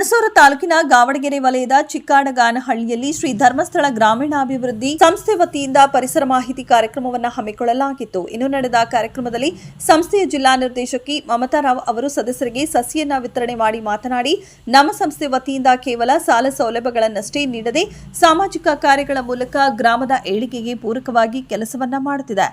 ಹುಣಸೂರು ತಾಲೂಕಿನ ಗಾವಡಗೆರೆ ವಲಯದ ಚಿಕ್ಕಾಡಗಾನಹಳ್ಳಿಯಲ್ಲಿ ಶ್ರೀ ಧರ್ಮಸ್ಥಳ ಗ್ರಾಮೀಣಾಭಿವೃದ್ಧಿ ಸಂಸ್ಥೆ ವತಿಯಿಂದ ಪರಿಸರ ಮಾಹಿತಿ ಕಾರ್ಯಕ್ರಮವನ್ನು ಹಮ್ಮಿಕೊಳ್ಳಲಾಗಿತ್ತು. ಇನ್ನು ನಡೆದ ಕಾರ್ಯಕ್ರಮದಲ್ಲಿ ಸಂಸ್ಥೆಯ ಜಿಲ್ಲಾ ನಿರ್ದೇಶಕಿ ಮಮತಾ ರಾವ್ ಅವರು ಸದಸ್ಯರಿಗೆ ಸಸಿಯನ್ನ ವಿತರಣೆ ಮಾಡಿ ಮಾತನಾಡಿ, ನಮ್ಮ ಸಂಸ್ಥೆ ವತಿಯಿಂದ ಕೇವಲ ಸಾಲ ಸೌಲಭ್ಯಗಳನ್ನಷ್ಟೇ ನೀಡದೆ ಸಾಮಾಜಿಕ ಕಾರ್ಯಗಳ ಮೂಲಕ ಗ್ರಾಮದ ಏಳಿಗೆಗೆ ಪೂರಕವಾಗಿ ಕೆಲಸವನ್ನ ಮಾಡುತ್ತಿದೆ.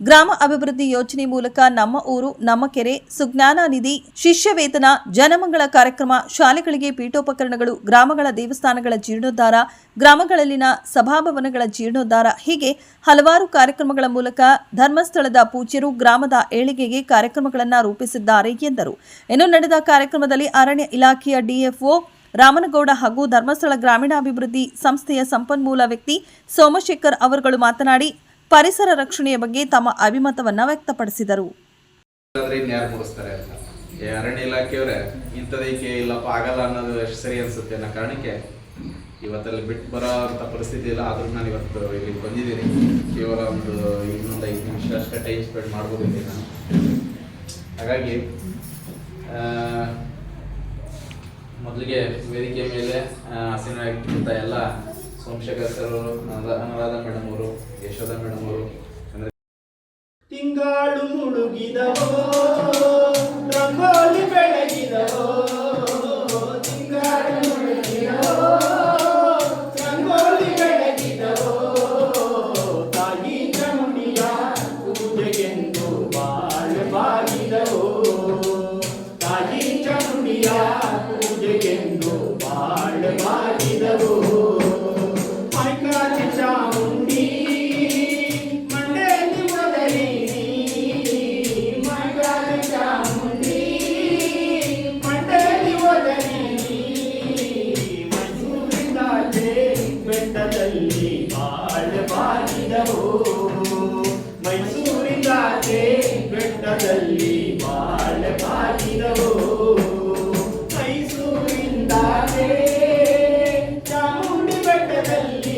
ಗ್ರಾಮ ಅಭಿವೃದ್ಧಿ ಯೋಜನೆ ಮೂಲಕ ನಮ್ಮ ಊರು, ನಮ್ಮ ಕೆರೆ, ಸುಜ್ಞಾನ ನಿಧಿ ಶಿಷ್ಯ ವೇತನ ಜನಮಂಗಳ ಕಾರ್ಯಕ್ರಮ, ಶಾಲೆಗಳಿಗೆ ಪೀಠೋಪಕರಣಗಳು, ಗ್ರಾಮಗಳ ದೇವಸ್ಥಾನಗಳ ಜೀರ್ಣೋದ್ಧಾರ, ಗ್ರಾಮಗಳಲ್ಲಿನ ಸಭಾಭವನಗಳ ಜೀರ್ಣೋದ್ಧಾರ, ಹೀಗೆ ಹಲವಾರು ಕಾರ್ಯಕ್ರಮಗಳ ಮೂಲಕ ಧರ್ಮಸ್ಥಳದ ಪೂಜ್ಯರು ಗ್ರಾಮದ ಏಳಿಗೆಗೆ ಕಾರ್ಯಕ್ರಮಗಳನ್ನು ರೂಪಿಸಿದ್ದಾರೆ ಎಂದರು. ಇನ್ನು ನಡೆದ ಕಾರ್ಯಕ್ರಮದಲ್ಲಿ ಅರಣ್ಯ ಇಲಾಖೆಯ ಡಿಎಫ್ಒ ರಾಮನಗೌಡ ಹಾಗೂ ಧರ್ಮಸ್ಥಳ ಗ್ರಾಮೀಣಾಭಿವೃದ್ಧಿ ಸಂಸ್ಥೆಯ ಸಂಪನ್ಮೂಲ ವ್ಯಕ್ತಿ ಸೋಮಶೇಖರ್ ಅವರುಗಳು ಮಾತನಾಡಿ ಪರಿಸರ ರಕ್ಷಣೆಯ ಬಗ್ಗೆ ತಮ್ಮ ಅಭಿಮತವನ್ನು ವ್ಯಕ್ತಪಡಿಸಿದರು. ಅರಣ್ಯ ಇಲಾಖೆಯವರೇ ಇಂಥದಕ್ಕೆ ಇಲ್ಲಪ್ಪ, ಆಗಲ್ಲ ಅನ್ನೋದು ಎಷ್ಟು ಸರಿ ಅನ್ಸುತ್ತೆ ಅನ್ನೋ ಕಾರಣಕ್ಕೆ ಇವತ್ತಲ್ಲಿ ಬಿಟ್ಟು ಬರೋ ಅಂತ ಪರಿಸ್ಥಿತಿ ಇಲ್ಲ. ಆದ್ರೂ ನಾನು ಇವತ್ತು ಇಲ್ಲಿ ಬಂದಿದ್ದೀನಿ. ಕೇವಲ ಒಂದು ಇನ್ನೊಂದು ಐದು ನಿಮಿಷ ಅಷ್ಟೇ ಟೈಮ್ ಸ್ಪೆಂಡ್ ಮಾಡ್ಬೋದು ನಾನು. ಹಾಗಾಗಿ ಮೊದಲಿಗೆ ವೇದಿಕೆ ಮೇಲೆ ಹಸಿನ ಎಲ್ಲ ಸೋಮಶೇಖರ್ ಸರ್ ಅನುರಾಧ ಮೇಡಮ್ ಶ್ವೇತದ ಮೇಡಮ್ ಅವರು. ತಿಂಗಾಳು ಮುಳುಗಿದವೋ ರಂಗೋಲಿ ಬೆಳಗಿದವೋ ಮುಳುಗಿದವೋ ರಂಗೋಲಿ ಬೆಳಗಿದವೋ ಪೂಜೆಗೆಂದು ಬಾಳು ಬಾಗಿದವೋ ಬಾಳು ಬೆಟ್ಟದಲ್ಲಿ ಬಾಳೆ ಬಾಗಿದವು ಮೈಸೂರಿಂದಾಗೆ ಚಾಮುಂಡಿ ಬೆಟ್ಟದಲ್ಲಿ